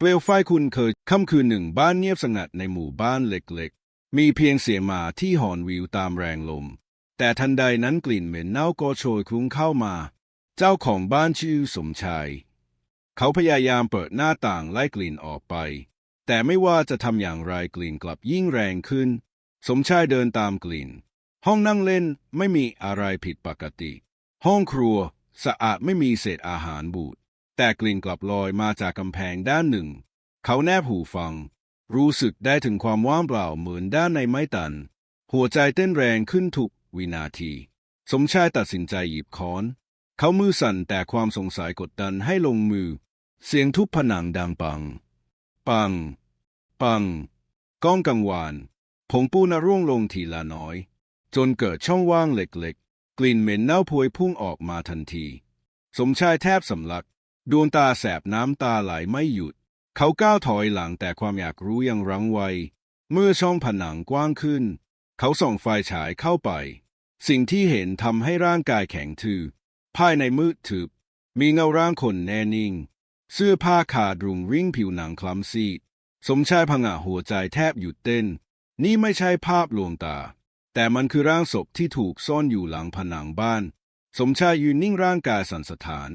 เปลวไฟคุณเคยค่ำคืนหนึ่งบ้านเงียบสงัดในหมู่บ้านเล็กๆ มีเพียงเสียงหมาที่หอนวิวตามแรงลม แต่ทันใดนั้นกลิ่นเหม็นเน่าก็โชยคลุ้งเข้ามา เจ้าของบ้านชื่อสมชาย เขาพยายามเปิดหน้าต่างไล่กลิ่นออกไป แต่ไม่ว่าจะทำอย่างไรกลิ่นกลับยิ่งแรงขึ้น สมชายเดินตามกลิ่น ห้องนั่งเล่นไม่มีอะไรผิดปกติ ห้องครัวสะอาดไม่มีเศษอาหารบูด แต่กลิ่นกลับลอยมาจากกำแพงด้านหนึ่ง เขาแนบหูฟัง รู้สึกได้ถึงความว่างเปล่าเหมือนด้านในไม้ตัน หัวใจเต้นแรงขึ้นทุกวินาที สมชายตัดสินใจหยิบค้อน เขามือสั่นแต่ความสงสัยกดดันให้ลงมือ เสียงทุบผนังดังปัง ปัง ปัง ก้องกังวาน ผงปูนร่วงลงทีละน้อย จนเกิดช่องว่างเล็กๆ กลิ่นเหม็นเน่าพวยพุ่งออกมาทันที สมชายแทบสำลัก ดวงตาแสบน้ำตาไหลไม่หยุด เขาก้าวถอยหลังแต่ความอยากรู้ยังรั้งไว้ เมื่อช่องผนังกว้างขึ้น เขาส่องไฟฉายเข้าไป สิ่งที่เห็นทำให้ร่างกายแข็งทื่อภายในมืดทึบ มีเงาร่างคนแน่นิ่ง เสื้อผ้าขาดรุงริ่งผิวหนังคล้ำซีด สมชายผงะหัวใจแทบหยุดเต้น นี่ไม่ใช่ภาพลวงตา แต่มันคือร่างศพที่ถูกซ่อนอยู่หลังผนังบ้าน สมชายยืนนิ่งร่างกายสั่นสะท้าน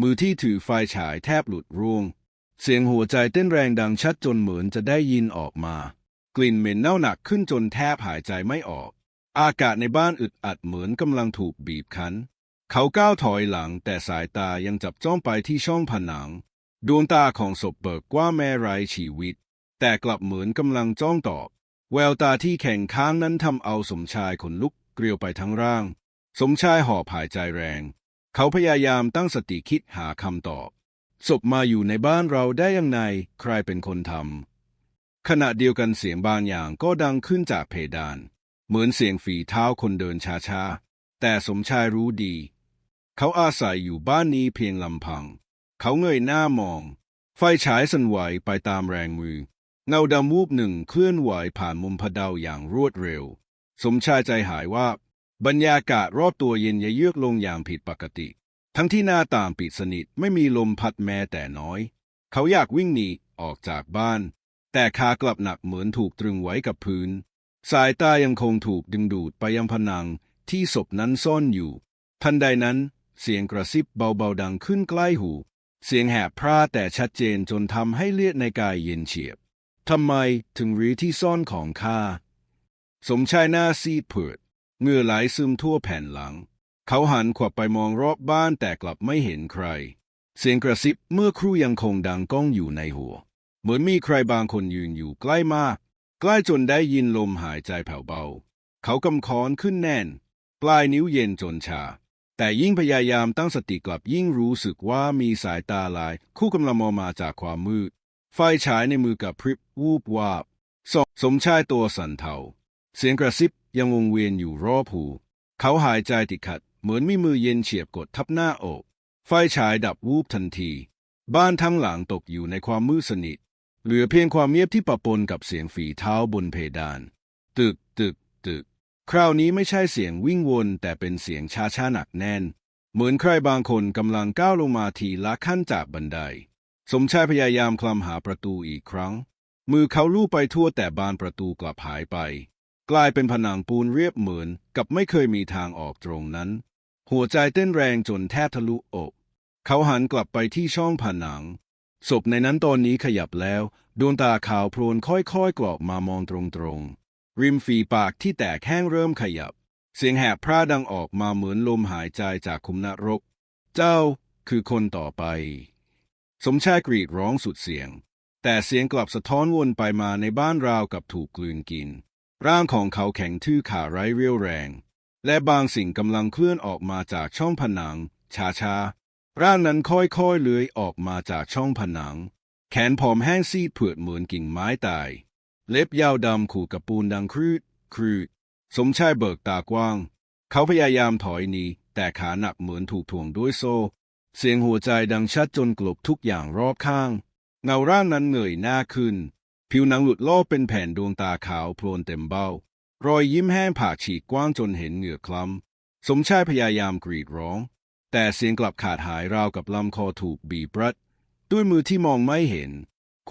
มือที่ถือไฟฉายแทบหลุดร่วง เสียงหัวใจเต้นแรงดังชัดจนเหมือนจะได้ยินออกมา กลิ่นเหม็นเน่าหนักขึ้นจนแทบหายใจไม่ออก อากาศในบ้านอึดอัดเหมือนกำลังถูกบีบคั้น เขาก้าวถอยหลังแต่สายตายังจับจ้องไปที่ช่องผนัง ดวงตาของศพเบิกกว่าแม่ไร้ชีวิต แต่กลับเหมือนกำลังจ้องตอบ แววตาที่แข็งค้างนั้นทำเอาสมชายขนลุกเกลียวไปทั้งร่าง สมชายหอบหายใจแรง เขาพยายามตั้งสติคิดหาคำตอบ ศพมาอยู่ในบ้านเราได้ยังไง ใครเป็นคนทำขณะเดียวกันเสียงบางอย่างก็ดังขึ้นจากเพดาน เหมือนเสียงฝีเท้าคนเดินช้าๆ แต่สมชายรู้ดี เขาอาศัยอยู่บ้านนี้เพียงลำพัง เขาเงยหน้ามอง ไฟฉายสั่นไหวไปตามแรงมือ เงาดำวูบหนึ่งเคลื่อนไหวผ่านมุมพะเดาอย่างรวดเร็ว สมชายใจหายว่า บรรยากาศรอบตัวเย็นยะเยือกลงอย่างผิดปกติ ทั้งที่หน้าต่างปิดสนิทไม่มีลมพัดแม้แต่น้อย เขาอยากวิ่งหนีออกจากบ้าน แต่ขากลับหนักเหมือนถูกตรึงไว้กับพื้น สายตายังคงถูกดึงดูดไปยังผนังที่ศพนั้นซ่อนอยู่ ทันใดนั้นเสียงกระซิบเบาๆดังขึ้นใกล้หู เสียงแหบพร่าแต่ชัดเจนจนทำให้เลือดในกายเย็นเฉียบทำไมถึงรีที่ซ่อนของข้าสมชายหน้าซีดเผือด เหงื่อไหลซึมทั่วแผ่นหลัง เขาหันขวับไปมองรอบบ้านแต่กลับไม่เห็นใคร เสียงกระซิบเมื่อครู่ยังคงดังก้องอยู่ในหัว เหมือนมีใครบางคนยืนอยู่ใกล้มาก ใกล้จนได้ยินลมหายใจแผ่วเบา เขากำคอนขึ้นแน่น ปลายนิ้วเย็นจนชา แต่ยิ่งพยายามตั้งสติกลับยิ่งรู้สึกว่ามีสายตาลาย คู่กำลังมองมาจากความมืด ไฟฉายในมือกับพริบวูบวาบสสมชายตัวสั่นเทาเสียงกระซิบ ยังวงเวียนอยู่รอบหู เขาหายใจติดขัด เหมือนมีมือเย็นเฉียบกดทับหน้าอก ไฟฉายดับวูบทันที บ้านทั้งหลังตกอยู่ในความมืดสนิท เหลือเพียงความเงียบที่ปะปนกับเสียงฝีเท้าบนเพดาน ตึกตึกตึก คราวนี้ไม่ใช่เสียงวิ่งวนแต่เป็นเสียงช้าช้าหนักแน่น เหมือนใครบางคนกำลังก้าวลงมาทีละขั้นจากบันได สมชายพยายามคลำหาประตูอีกครั้ง มือเขาลู่ไปทั่วแต่บานประตูกลับหายไป กลายเป็นผนังปูนเรียบเหมือนกับไม่เคยมีทางออกตรงนั้น หัวใจเต้นแรงจนแทบทะลุอก เขาหันกลับไปที่ช่องผนัง ศพในนั้นตอนนี้ขยับแล้ว ดวงตาขาวโพลนค่อยๆกรอกมามองตรงๆ ริมฝีปากที่แตกแห้งเริ่มขยับ เสียงแหบพร่าดังออกมาเหมือนลมหายใจจากคุมนรก เจ้าคือคนต่อไป สมชายกรีดร้องสุดเสียง แต่เสียงกลับสะท้อนวนไปมาในบ้านราวกับถูกกลืนกิน ร่างของเขาแข็งทื่อขาไร้เรี่ยวแรง และบางสิ่งกำลังเคลื่อนออกมาจากช่องผนังช้าๆร่างนั้นค่อยๆเลื้อยออกมาจากช่องผนัง แขนผอมแห้งซีดเผือดเหมือนกิ่งไม้ตาย เล็บยาวดำขู่กับปูนดังครืดครืดสมชายเบิกตากว้าง เขาพยายามถอยหนีแต่ขาหนักเหมือนถูกถ่วงด้วยโซ่ เสียงหัวใจดังชัดจนกลบทุกอย่างรอบข้าง เงาร่างนั้นเงยหน้าขึ้น ผิวหนังหลุดลอกเป็นแผ่นดวงตาขาวโพลนเต็มเบ้า รอยยิ้มแห้งผากฉีกกว้างจนเห็นเหงือกคล้ำ สมชายพยายามกรีดร้อง แต่เสียงกลับขาดหายราวกับลำคอถูกบีบรัด ด้วยมือที่มองไม่เห็น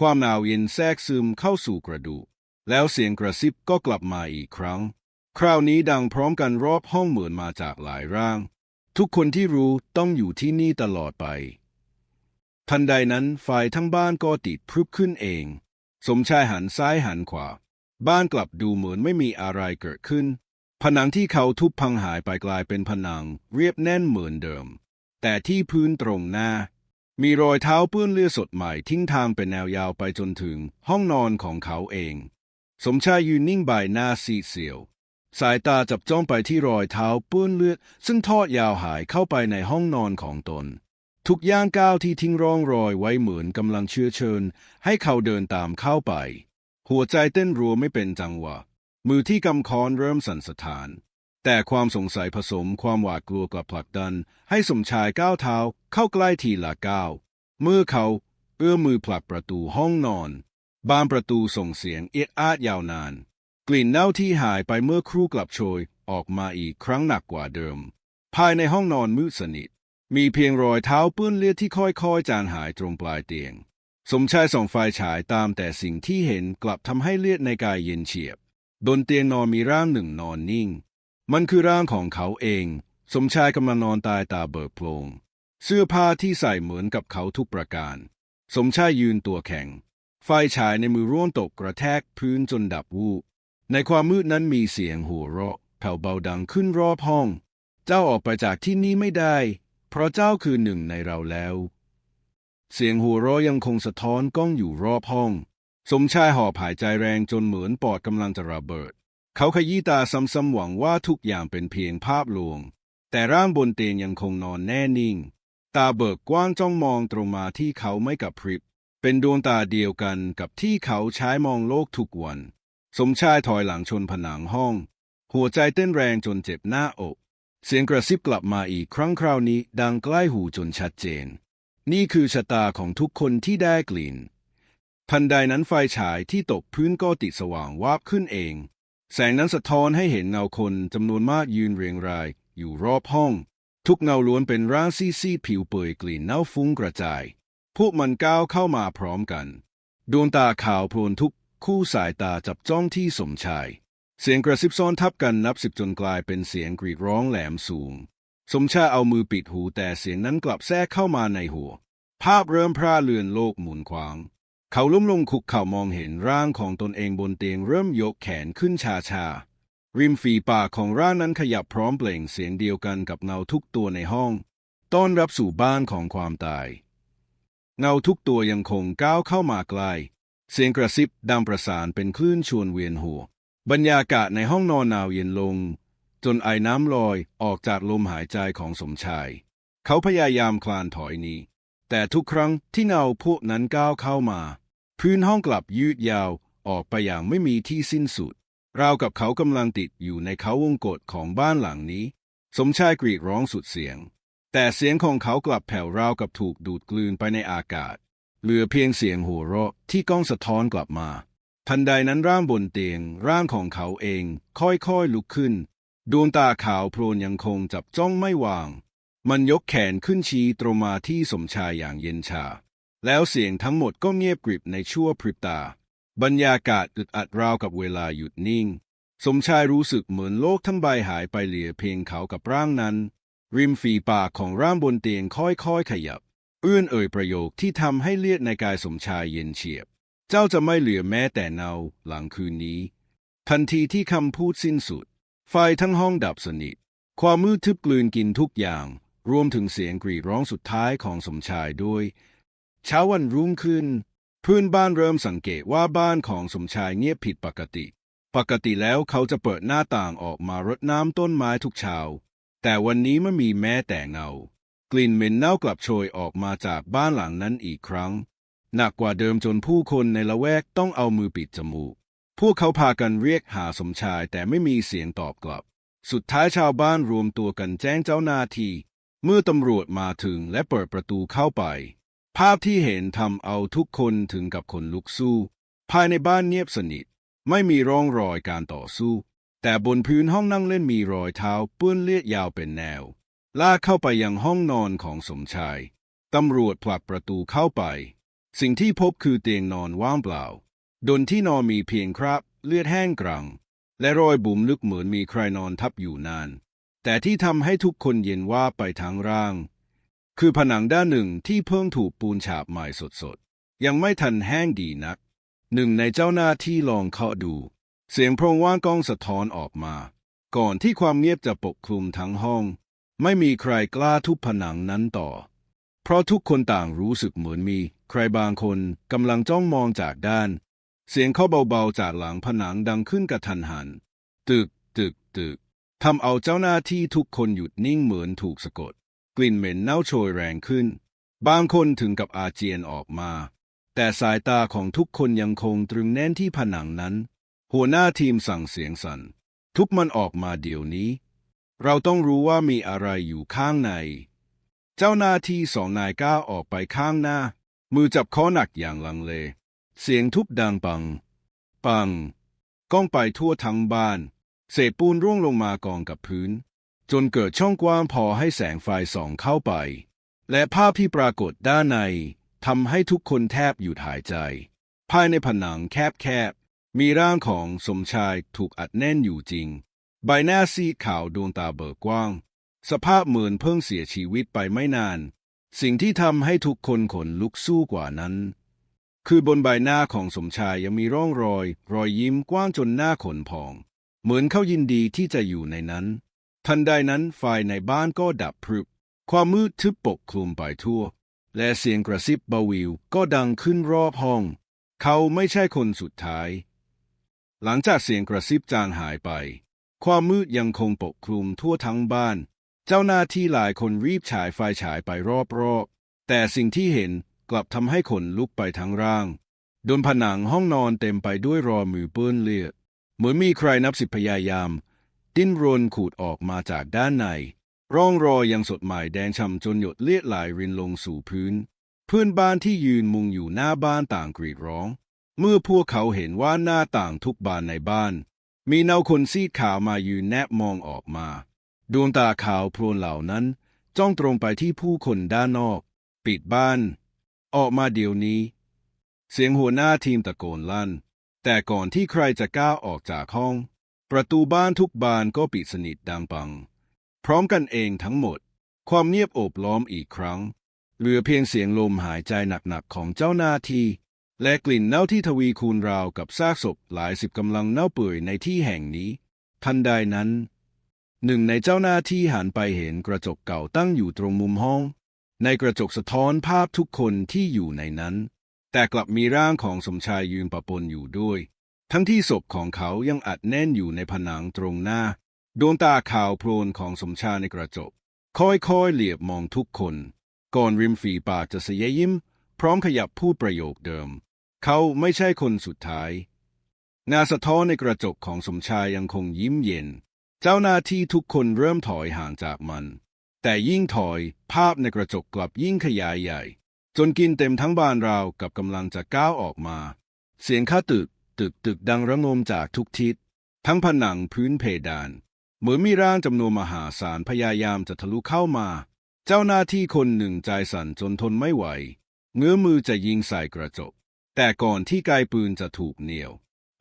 ความหนาวเย็นแทรกซึมเข้าสู่กระดูก แล้วเสียงกระซิบก็กลับมาอีกครั้ง คราวนี้ดังพร้อมกันรอบห้องเหมือนมาจากหลายร่าง ทุกคนที่รู้ต้องอยู่ที่นี่ตลอดไป ทันใดนั้นฝ่ายทั้งบ้านก็ติดพรึบขึ้นเอง สมชายหันซ้ายหันขวา บ้านกลับดูเหมือนไม่มีอะไรเกิดขึ้น ผนังที่เขาทุบพังหายไปกลายเป็นผนังเรียบแน่นเหมือนเดิม แต่ที่พื้นตรงหน้า มีรอยเท้าเปื้อนเลือดสดใหม่ทิ้งทางเป็นแนวยาวไปจนถึงห้องนอนของเขาเอง สมชายยืนนิ่งใบหน้าซีดเสียว สายตาจับจ้องไปที่รอยเท้าเปื้อนเลือด ซึ่งทอดยาวหายเข้าไปในห้องนอนของตน ทุกย่างก้าวที่ทิ้งร่องรอยไว้เหมือนกำลังเชื้อเชิญ ให้เขาเดินตามเข้าไป หัวใจเต้นรัวไม่เป็นจังหวะ มือที่กำค้อนเริ่มสั่นสะท้าน แต่ความสงสัยผสมความหวาดกลัวกับผลักดัน ให้สมชายก้าวเท้าเข้าใกล้ทีละก้าวเมื่อเขาเอื้อมมือผลักประตูห้องนอน บานประตูส่งเสียงเอียดอาดยาวนาน กลิ่นเน่าที่หายไปเมื่อครู่กลับโชยออกมาอีกครั้งหนักกว่าเดิม ภายในห้องนอนมืดสนิท มีเพียงรอยเท้าเปื้อนเลือดที่ค่อยๆ จางหายตรงปลายเตียง สมชายส่องไฟฉายตามแต่สิ่งที่เห็นกลับทำให้เลือดในกายเย็นเฉียบ บนเตียงนอนมีร่างหนึ่งนอนนิ่ง มันคือร่างของเขาเอง สมชายกำลังนอนตายตาเบิกโพลง เสื้อผ้าที่ใส่เหมือนกับเขาทุกประการ สมชายยืนตัวแข็ง ไฟฉายในมือร่วงตกกระแทกพื้นจนดับวูบในความมืดนั้นมีเสียงหัวเราะแผ่วเบาดังขึ้นรอบห้อง เจ้าออกไปจากที่นี่ไม่ได้ เพราะเจ้าคือหนึ่งในเราแล้ว เสียงหัวเราะยังคงสะท้อนก้องอยู่รอบห้อง สมชายหอบหายใจแรงจนเหมือนปอดกำลังจะระเบิด เขาขยี้ตาซ้ำๆหวังว่าทุกอย่างเป็นเพียงภาพลวง แต่ร่างบนเตียงยังคงนอนแน่นิ่ง ตาเบิกกว้างจ้องมองตรงมาที่เขาไม่กับพริบ เป็นดวงตาเดียวกันกับที่เขาใช้มองโลกทุกวัน สมชายถอยหลังชนผนังห้อง หัวใจเต้นแรงจนเจ็บหน้าอก เสียงกระซิบกลับมาอีกครั้งคราวนี้ดังใกล้หูจนชัดเจน นี่คือชะตาของทุกคนที่ได้กลิ่น ทันใดนั้นไฟฉายที่ตกพื้นก็ติดสว่างวาบขึ้นเอง แสงนั้นสะท้อนให้เห็นเงาคนจำนวนมากยืนเรียงราย อยู่รอบห้อง ทุกเงาล้วนเป็นร่างซีดๆผิวเปื่อยกลิ่นเน่าฟุ้งกระจาย พวกมันก้าวเข้ามาพร้อมกัน ดวงตาขาวโพลนทุกคู่สายตาจับจ้องที่สมชาย เสียงกระซิบซ้อนทับกันนับสิบจนกลายเป็นเสียงกรีดร้องแหลมสูง สมชาเอามือปิดหูแต่เสียงนั้นกลับแทรกเข้ามาในหัว ภาพเริ่มพร่าเลือนโลกหมุนควาง เขาล้มลงคุกเข่ามองเห็นร่างของตนเองบนเตียงเริ่มยกแขนขึ้นชาชาริมฝีปากของร่างนั้นขยับพร้อมเปล่งเสียงเดียวกันกับเงาทุกตัวในห้อง ต้อนรับสู่บ้านของความตาย เงาทุกตัวยังคงก้าวเข้ามาใกล เสียงกระซิบดังประสานเป็นคลื่นชวนเวียนหัว บรรยากาศในห้องนอนหนาวเย็นลง จนไอน้ำลอยออกจากลมหายใจของสมชาย เขาพยายามคลานถอยหนีแต่ทุกครั้งที่เงาพวกนั้นก้าวเข้ามา พื้นห้องกลับยืดยาวออกไปอย่างไม่มีที่สิ้นสุด ราวกับเขากำลังติดอยู่ในเขาวงกฏของบ้านหลังนี้ สมชายกรีดร้องสุดเสียง แต่เสียงของเขากลับแผ่วราวกับถูกดูดกลืนไปในอากาศ เหลือเพียงเสียงหัวเราะที่ก้องสะท้อนกลับมา ทันใดนั้นร่างบนเตียง ร่างของเขาเอง ค่อยๆลุกขึ้น ดวงตาขาวโพลนยังคงจับจ้องไม่วาง มันยกแขนขึ้นชี้ตรงมาที่สมชายอย่างเย็นชา แล้วเสียงทั้งหมดก็เงียบกริบในชั่วพริบตา บรรยากาศอึดอัดราวกับเวลาหยุดนิ่ง สมชายรู้สึกเหมือนโลกทั้งใบหายไปเหลือเพียงเขากับร่างนั้น ริมฝีปากของร่างบนเตียงค่อยๆขยับ เอื้อนเอ่ยประโยคที่ทำให้เลือดในกายสมชายเย็นเฉียบ เจ้าจะไม่เหลือแม้แต่เนาหลังคืนนี้ ทันทีที่คำพูดสิ้นสุด ไฟทั้งห้องดับสนิท ความมืดทึบกลืนกินทุกอย่าง รวมถึงเสียงกรีดร้องสุดท้ายของสมชายด้วย เช้าวันรุ่งขึ้นเพื่อนบ้านเริ่มสังเกตว่าบ้านของสมชายเงียบผิดปกติ ปกติแล้วเขาจะเปิดหน้าต่างออกมารดน้ำต้นไม้ทุกเช้า แต่วันนี้ไม่มีแม้แต่เงากลิ่นเหม็นเน่ากลับโชยออกมาจากบ้านหลังนั้นอีกครั้ง หนักกว่าเดิมจนผู้คนในละแวกต้องเอามือปิดจมูก พวกเขาพากันเรียกหาสมชายแต่ไม่มีเสียงตอบกลับ สุดท้ายชาวบ้านรวมตัวกันแจ้งเจ้าหน้าที่ เมื่อตำรวจมาถึงและเปิดประตูเข้าไป ภาพที่เห็นทำเอาทุกคนถึงกับขนลุกสู้ ภายในบ้านเงียบสนิท ไม่มีร่องรอยการต่อสู้ แต่บนพื้นห้องนั่งเล่นมีรอยเท้าเปื้อนเลือดยาวเป็นแนว ลากเข้าไปยังห้องนอนของสมชาย ตำรวจผลักประตูเข้าไป สิ่งที่พบคือเตียงนอนว่างเปล่าบนที่นอนมีเพียงคราบเลือดแห้งกรัง และรอยบุ๋มลึกเหมือนมีใครนอนทับอยู่นาน แต่ที่ทำให้ทุกคนเย็นว่าไปทั้งร่าง คือผนังด้านหนึ่งที่เพิ่งถูกปูนฉาบใหม่สดๆ ยังไม่ทันแห้งดีนัก หนึ่งในเจ้าหน้าที่ลองเคาะดู เสียงโพรงว่างก้องสะท้อนออกมา ก่อนที่ความเงียบจะปกคลุมทั้งห้อง ไม่มีใครกล้าทุบผนังนั้นต่อ เพราะทุกคนต่างรู้สึกเหมือนมี ใครบางคนกำลังจ้องมองจากด้าน เสียงเคาเบาๆจากหลังผนังดังขึ้นกระทันหัน ตึก ตึก ตึกทำเอาเจ้าหน้าที่ทุกคนหยุดนิ่งเหมือนถูกสะกด กลิ่นเหม็นเน่าโชยแรงขึ้น บางคนถึงกับอาเจียนออกมา แต่สายตาของทุกคนยังคงตรึงแน่นที่ผนังนั้น หัวหน้าทีมสั่งเสียงสัน่น ทุบมันออกมาเดี๋ยวนี้ เราต้องรู้ว่ามีอะไรอยู่ข้างใน เจ้าหน้าที่สองนายก้าวออกไปข้างหน้า มือจับข้อหนักอย่างลังเล เสียงทุบดังปัง ปัง ก้องไปทั่วทั้งบ้าน เศษปูนร่วงลงมากองกับพื้น จนเกิดช่องกว้างพอให้แสงไฟส่องเข้าไป และภาพที่ปรากฏด้านในทำให้ทุกคนแทบหยุดหายใจ ภายในผนังแคบๆ มีร่างของสมชายถูกอัดแน่นอยู่จริง ใบหน้าซีดขาวดวงตาเบิกกว้าง สภาพเหมือนเพิ่งเสียชีวิตไปไม่นาน สิ่งที่ทำให้ทุกคนขนลุกสู้กว่านั้น คือบนใบหน้าของสมชายยังมีร่องรอย รอยยิ้มกว้างจนหน้าขนพอง เหมือนเขายินดีที่จะอยู่ในนั้น ทันใดนั้นไฟในบ้านก็ดับพรึบ ความมืดทึบปกคลุมไปทั่ว และเสียงกระซิบเบาวิวก็ดังขึ้นรอบห้อง เขาไม่ใช่คนสุดท้าย หลังจากเสียงกระซิบจางหายไป ความมืดยังคงปกคลุมทั่วทั้งบ้าน เจ้าหน้าที่หลายคนรีบฉายไฟฉายไปรอบๆ แต่สิ่งที่เห็นกลับทำให้ขนลุกไปทั้งร่างบนผนังห้องนอนเต็มไปด้วยรอยมือเปื้อนเลือดเหมือนมีใครนับสิบพยายาม ดิ้นรนขูดออกมาจากด้านใน ร่องรอยยังสดใหม่แดงฉ่ำจนหยดเลือดไหลรินลงสู่พื้น เพื่อนบ้านที่ยืนมุงอยู่หน้าบ้านต่างกรีดร้อง เมื่อพวกเขาเห็นว่าหน้าต่างทุกบานในบ้าน มีเนาคนซีดขาวมายืนแนบมองออกมา ดวงตาขาวโพลนเหล่านั้น จ้องตรงไปที่ผู้คนด้านนอก ปิดบ้าน ออกมาเดี๋ยวนี้ เสียงหัวหน้าทีมตะโกนลั่น แต่ก่อนที่ใครจะก้าวออกจากห้อง ประตูบ้านทุกบานก็ปิดสนิทดังปัง พร้อมกันเองทั้งหมด ความเงียบโอบล้อมอีกครั้ง เหลือเพียงเสียงลมหายใจหนักๆของเจ้าหน้าที่และกลิ่นเน่าที่ทวีคูณราวกับซากศพหลายสิบกำลังเน่าเปื่อยในที่แห่งนี้ ทันใดนั้น หนึ่งในเจ้าหน้าที่หันไปเห็นกระจกเก่าตั้งอยู่ตรงมุมห้อง ในกระจกสะท้อนภาพทุกคนที่อยู่ในนั้น แต่กลับมีร่างของสมชายยืนปะปนอยู่ด้วย ทั้งที่ศพของเขายังอัดแน่นอยู่ในผนังตรงหน้า ดวงตาขาวโพลนของสมชายในกระจก ค่อยๆเหลียบมองทุกคน ก่อนริมฝีปากจะเสยยิ้ม พร้อมขยับพูดประโยคเดิม เขาไม่ใช่คนสุดท้ายหน้าสะท้อนในกระจกของสมชายยังคงยิ้มเย็น เจ้าหน้าที่ทุกคนเริ่มถอยห่างจากมัน แต่ยิ่งถอย ภาพในกระจกกลับยิ่งขยายใหญ่ จนกินเต็มทั้งบานราวกับกำลังจะก้าวออกมา เสียงข้าตึก ตึกตึกดังระงมจากทุกทิศ ทั้งผนังพื้นเพดาน เหมือนมีร่างจำนวนมหาศาลพยายามจะทะลุเข้ามา เจ้าหน้าที่คนหนึ่งใจสั่นจนทนไม่ไหว เงื้อมือจะยิงใส่กระจก แต่ก่อนที่ไกปืนจะถูกเหนี่ยว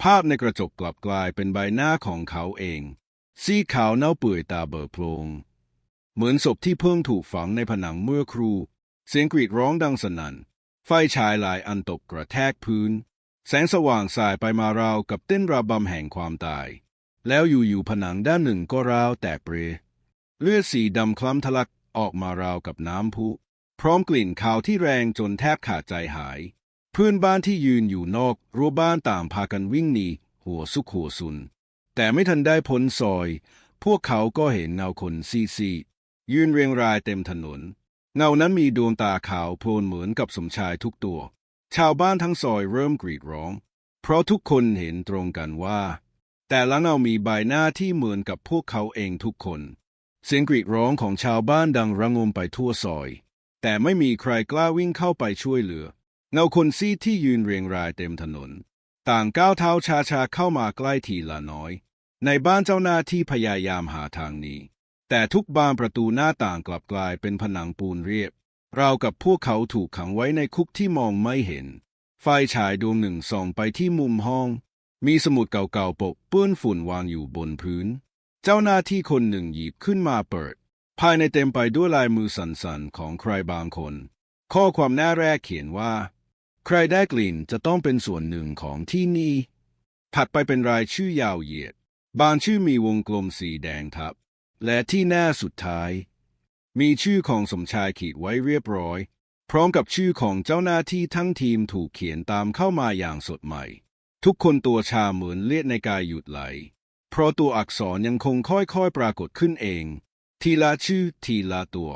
ภาพในกระจกกลับกลายเป็นใบหน้าของเขาเอง ซีขาวเน่าเปื่อยตาเบิกโพลง เหมือนศพที่เพิ่งถูกฝังในผนังเมื่อครู เสียงกรีดร้องดังสนั่น ไฟฉายหลายอันตกกระแทกพื้น แสงสว่างสายไปมาราวกับเต้นระบำแห่งความตาย แล้วอยู่ๆผนังด้านหนึ่งก็ราวแตกเปรยเลือดสีดำคล้ำทะลักออกมาราวกับน้ำพุ พร้อมกลิ่นคาวที่แรงจนแทบขาดใจหาย เพื่อนบ้านที่ยืนอยู่นอกรั้วบ้านต่างพากันวิ่งหนีหัวสุกหัวซุน แต่ไม่ทันได้พ้นซอย พวกเขาก็เห็นเงาคนซีซียืนเรียงรายเต็มถนน เงานั้นมีดวงตาขาวโพลนเหมือนกับสมชายทุกตัว ชาวบ้านทั้งซอยเริ่มกรีดร้อง เพราะทุกคนเห็นตรงกันว่า แต่ละเงามีใบหน้าที่เหมือนกับพวกเขาเองทุกคน เสียงกรีดร้องของชาวบ้านดังระงมไปทั่วซอย แต่ไม่มีใครกล้าวิ่งเข้าไปช่วยเหลือ เงาคนซีที่ยืนเรียงรายเต็มถนน ต่างก้าวเท้าชาๆเข้ามาใกล้ทีละน้อย ในบ้านเจ้าหน้าที่พยายามหาทางหนี้ แต่ทุกบานประตูหน้าต่างกลับกลายเป็นผนังปูนเรียบราวกับพวกเขาถูกขังไว้ในคุกที่มองไม่เห็น ไฟฉายดวงหนึ่งส่องไปที่มุมห้อง มีสมุดเก่าๆปกเปื้อนฝุ่นวางอยู่บนพื้น เจ้าหน้าที่คนหนึ่งหยิบขึ้นมาเปิด ภายในเต็มไปด้วยลายมือสั่นๆของใครบางคน ข้อความหน้าแรกเขียนว่า ใครได้กลิ่นจะต้องเป็นส่วนหนึ่งของที่นี่ถัดไปเป็นรายชื่อยาวเหยียด บางชื่อมีวงกลมสีแดงทับ และที่หน้าสุดท้าย มีชื่อของสมชายขีดไว้เรียบร้อย พร้อมกับชื่อของเจ้าหน้าที่ทั้งทีมถูกเขียนตามเข้ามาอย่างสดใหม่ ทุกคนตัวชาเหมือนเลือดในกายหยุดไหล เพราะตัวอักษรยังคงค่อยๆปรากฏขึ้นเอง ทีละชื่อทีละตัว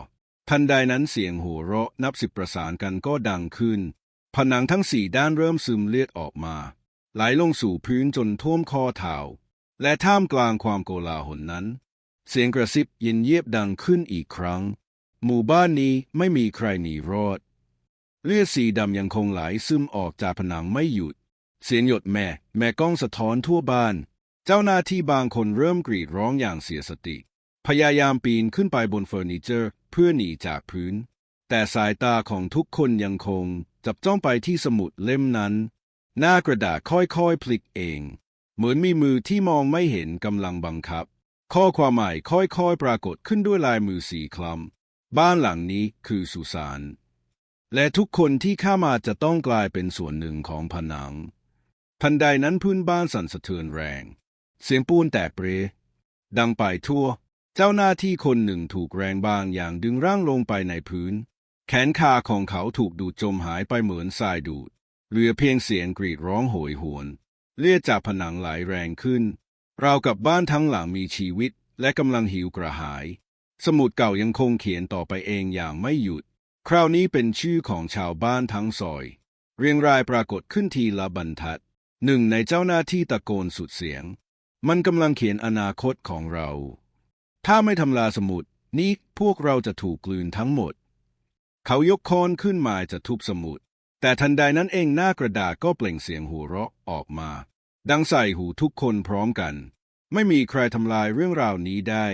ทันใดนั้นเสียงหัวเราะนับสิบประสานกันก็ดังขึ้น ผนังทั้งสี่ด้านเริ่มซึมเลือดออกมา ไหลลงสู่พื้นจนท่วมคอเท้า และท่ามกลางความโกลาหลนั้น เสียงกระซิบเย็นเยียบดังขึ้นอีกครั้ง หมู่บ้านนี้ไม่มีใครหนีรอด เลือดสีดำยังคงไหลซึมออกจากผนังไม่หยุด เสียงหยดแม่ แม่ก้องสะท้อนทั่วบ้าน เจ้าหน้าที่บางคนเริ่มกรีดร้องอย่างเสียสติ พยายามปีนขึ้นไปบนเฟอร์นิเจอร์ เพื่อหนีจากพื้น แต่สายตาของทุกคนยังคง จับจ้องไปที่สมุดเล่มนั้น หน้ากระดาษค่อยๆ พลิกเอง เหมือนมีมือที่มองไม่เห็นกำลังบังคับ ข้อความใหม่ค่อยๆ ปรากฏขึ้นด้วยลายมือสีคล้ำบ้านหลังนี้คือสุสานและทุกคนที่เข้ามาจะต้องกลายเป็นส่วนหนึ่งของผนังทันใดนั้นพื้นบ้านสั่นสะเทือนแรง เสียงปูนแตกเปรดังไปทั่ว เจ้าหน้าที่คนหนึ่งถูกแรงบางอย่างดึงร่างลงไปในพื้น แขนขาของเขาถูกดูดจมหายไปเหมือนทรายดูดเหลือเพียงเสียงกรีดร้องโหยหวน เลือดจากผนังไหลแรงขึ้น ราวกับบ้านทั้งหลังมีชีวิตและกำลังหิวกระหาย สมุดเก่ายังคงเขียนต่อไปเองอย่างไม่หยุด คราวนี้เป็นชื่อของชาวบ้านทั้งซอย เรียงรายปรากฏขึ้นทีละบรรทัด หนึ่งในเจ้าหน้าที่ตะโกนสุดเสียง มันกำลังเขียนอนาคตของเรา ถ้าไม่ทำลายสมุดนี้พวกเราจะถูกกลืนทั้งหมด เขายกค้อนขึ้นมาจะทุบสมุด แต่ทันใดนั้นเองหน้ากระดาษก็เปล่งเสียงหัวเราะออกมา ดังใส่หูทุกคนพร้อมกัน ไม่มีใครทำลายเรื่องราวนี้ได้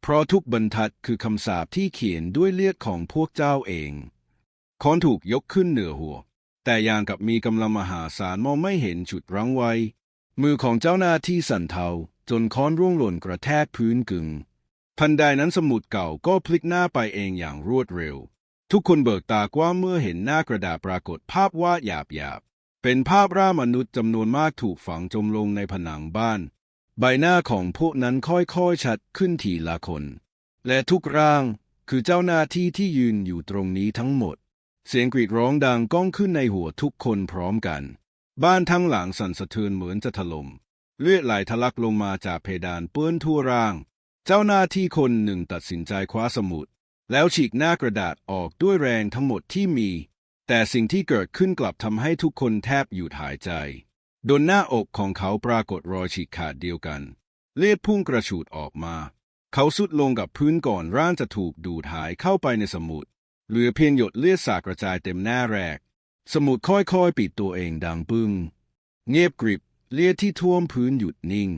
เพราะทุกบรรทัดคือคำสาปที่เขียนด้วยเลือดของพวกเจ้าเองค้อนถูกยกขึ้นเหนือหัว แต่อย่างกับมีกำลังมหาศาลมองไม่เห็นจุดรั้งไว้ มือของเจ้าหน้าที่สั่นเทาจนค้อนร่วงหล่นกระแทกพื้นกึ่งทันใดนั้นสมุดเก่าก็พลิกหน้าไปเองอย่างรวดเร็ว ทุกคนเบิกตากว้างเมื่อเห็นหน้ากระดาษปรากฏภาพวาดหยาบหยาบๆเป็นภาพร่างมนุษย์จำนวนมากถูกฝังจมลงในผนังบ้าน ใบหน้าของพวกนั้นค่อยๆชัดขึ้นทีละคน และทุกร่างคือเจ้าหน้าที่ที่ยืนอยู่ตรงนี้ทั้งหมด เสียงกรีดร้องดังก้องขึ้นในหัวทุกคนพร้อมกัน บ้านทั้งหลังสั่นสะเทือนเหมือนจะถล่มเลือดไหลทะลักลงมาจากเพดานเปื้อนทั่วร่าง เจ้าหน้าที่คนหนึ่งตัดสินใจคว้าสมุด แล้วฉีกหน้ากระดาษออกด้วยแรงทั้งหมดที่มี แต่สิ่งที่เกิดขึ้นกลับทำให้ทุกคนแทบหยุดหายใจบนหน้าอกของเขาปรากฏรอยฉีกขาดเดียวกัน เลือดพุ่งกระฉูดออกมา เขาสุดลงกับพื้นก่อนร่างจะถูกดูดหายเข้าไปในสมุดเหลือเพียงหยดเลือดสาดกระจายเต็มหน้าแรก สมุดค่อยๆ ปิดตัวเองดังปึ้ง เงียบกริบเลือดที่ท่วมพื้นหยุดนิ่ง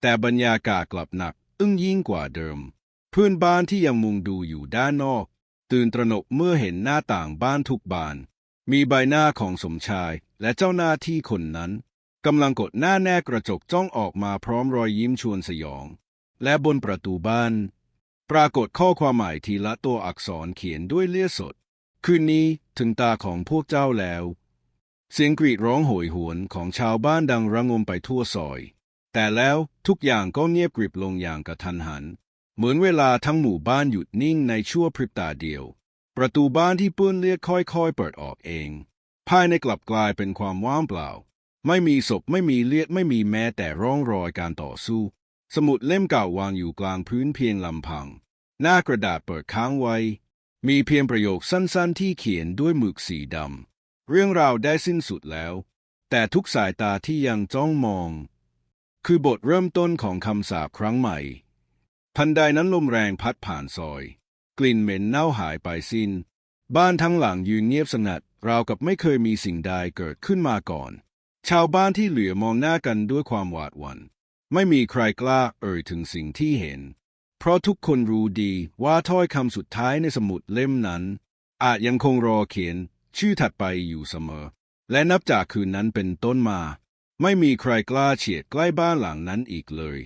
แต่บรรยากาศกลับหนัก อึ้งยิ่งกว่าเดิม พื่อนบ้านที่ยังมุงดูอยู่ด้านนอก ตื่นตระหนกเมื่อเห็นหน้าต่างบ้านทุกบาน มีใบหน้าของสมชายและเจ้าหน้าที่คนนั้นกำลังกดหน้าแนกกระจกจ้องออกมาพร้อมรอยยิ้มชวนสยอง และบนประตูบ้าน ปรากฏข้อความหมายทีละตัวอักษรเขียนด้วยเลือดสด คืนนี้ถึงตาของพวกเจ้าแล้ว เสียงกรีดร้องโหยหวนของชาวบ้านดังระงมไปทั่วซอย แต่แล้วทุกอย่างก็เงียบกริบลงอย่างกระทันหัน เหมือนเวลาทั้งหมู่บ้านหยุดนิ่งในชั่วพริบตาเดียว ประตูบ้านที่เปื้อนเลือดค่อยๆ เปิดออกเอง ภายในกลับกลายเป็นความว่างเปล่า ไม่มีศพไม่มีเลือดไม่มีแม้แต่ร่องรอยการต่อสู้ สมุดเล่มเก่าวางอยู่กลางพื้นเพียงลำพัง หน้ากระดาษเปิดค้างไว้ มีเพียงประโยคสั้นๆ ที่เขียนด้วยหมึกสีดำเรื่องราวได้สิ้นสุดแล้ว แต่ทุกสายตาที่ยังจ้องมอง คือบทเริ่มต้นของคำสาปครั้งใหม่ ทันใดนั้นลมแรงพัดผ่านซอย กลิ่นเหม็นเน่าหายไปสิ้น บ้านทั้งหลังยืนเงียบสงัด ราวกับไม่เคยมีสิ่งใดเกิดขึ้นมาก่อน ชาวบ้านที่เหลือมองหน้ากันด้วยความหวาดหวัน่นไม่มีใครกล้าเอ่ยถึงสิ่งที่เห็น เพราะทุกคนรู้ดีว่าถ้อยคำสุดท้ายในสมุดเล่มนั้น อาจยังคงรอเขียนชื่อถัดไปอยู่เสมอ และนับจากคืนนั้นเป็นต้นมา ไม่มีใครกล้าเฉียดใกล้บ้านหลังนั้นอีกเลย